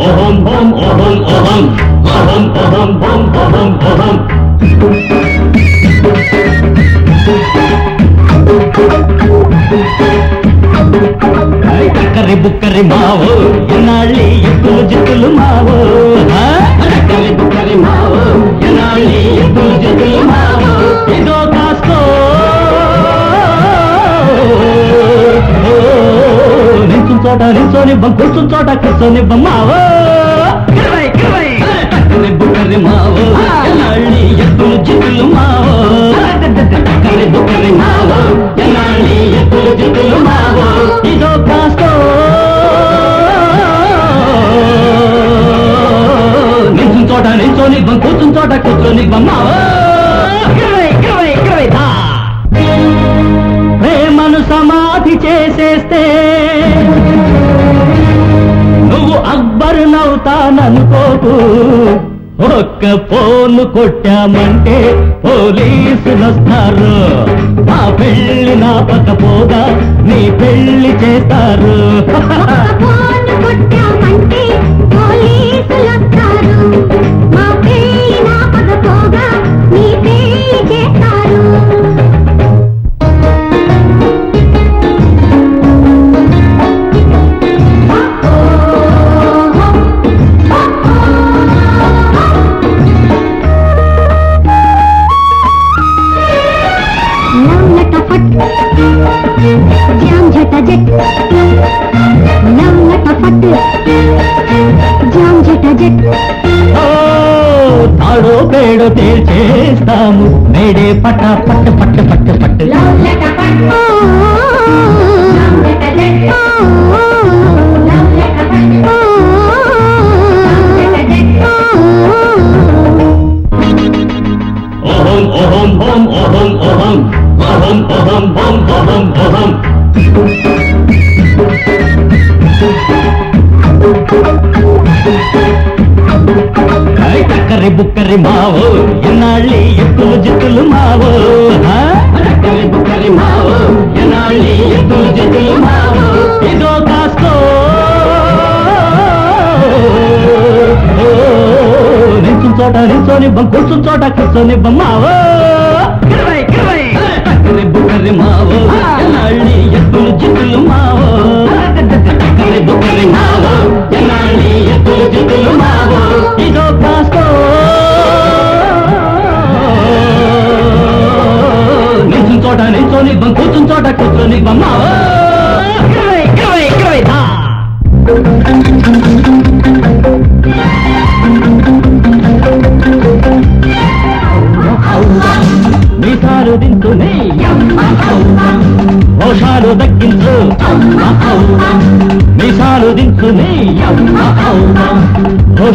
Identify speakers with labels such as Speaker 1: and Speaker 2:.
Speaker 1: ఓహం ఓం ఓహం ఓహం ఓహం ఓహం ఓం ఓహం ఓహం కక్కరి బుక్కరి మావో ఎన్నాళ్ళి ఎత్తులు జిత్తులు మావో ఆ? కక్కరి బుక్కరి మావో ఎన్నాళ్ళి ఎత్తులు జిత్తులు నించోని కూర్చుని చోట కూర్చొని బొమ్మావో కక్కరి బుక్కరి మావో. ఎన్నాళ్ళి ఎత్తులు జిత్తులు మావో. కక్కరి బుక్కరి మావో. ఎన్నాళ్ళి ఎత్తులు జిత్తులు మావో. ఇదో కాస్తో. నించుని చోట కూర్చుని చోట కూర్చొని బొమ్మావో పోతాననుకోకు. ఒక్క ఫోన్ కొట్టామంటే పోలీసులు వస్తారు మా పెళ్ళి నాపకపోగా నీ పెళ్ళి చేస్తారు.
Speaker 2: లవ్ లటఫట్ జామ్ జటజట్ లవ్ లటఫట్ జామ్ జటజట్
Speaker 1: ఓ తాడో పేడో తేల్చేస్తాము. మేడే పట పట్టు పట్టు అహం అహం ఓం అహం అహం ఐ కక్కరి బుక్కరి మావో ఎన్నాళ్ళి ఎత్తులు జిత్తులు మావో ఆ? కక్కరి బుక్కరి మావో ఎన్నాళ్ళి ఎత్తులు జిత్తులు మావో ఇదో కాస్తో నించుని చోట నించోని కూర్చుని చోట కూర్చొని బొమ్మావో కక్కరి బుక్కరి మావో ఎన్నాళ్ళి ఎత్తులు జిత్తులు మావో. కక్కరి బుక్కరి మావో ఎన్నాళ్ళి ఎత్తులు జిత్తులు మావో. ఇదో కాస్తో. నించుని చోట నించోని కూర్చుని చోట కూర్చొని బొమ్మావో మీసాలు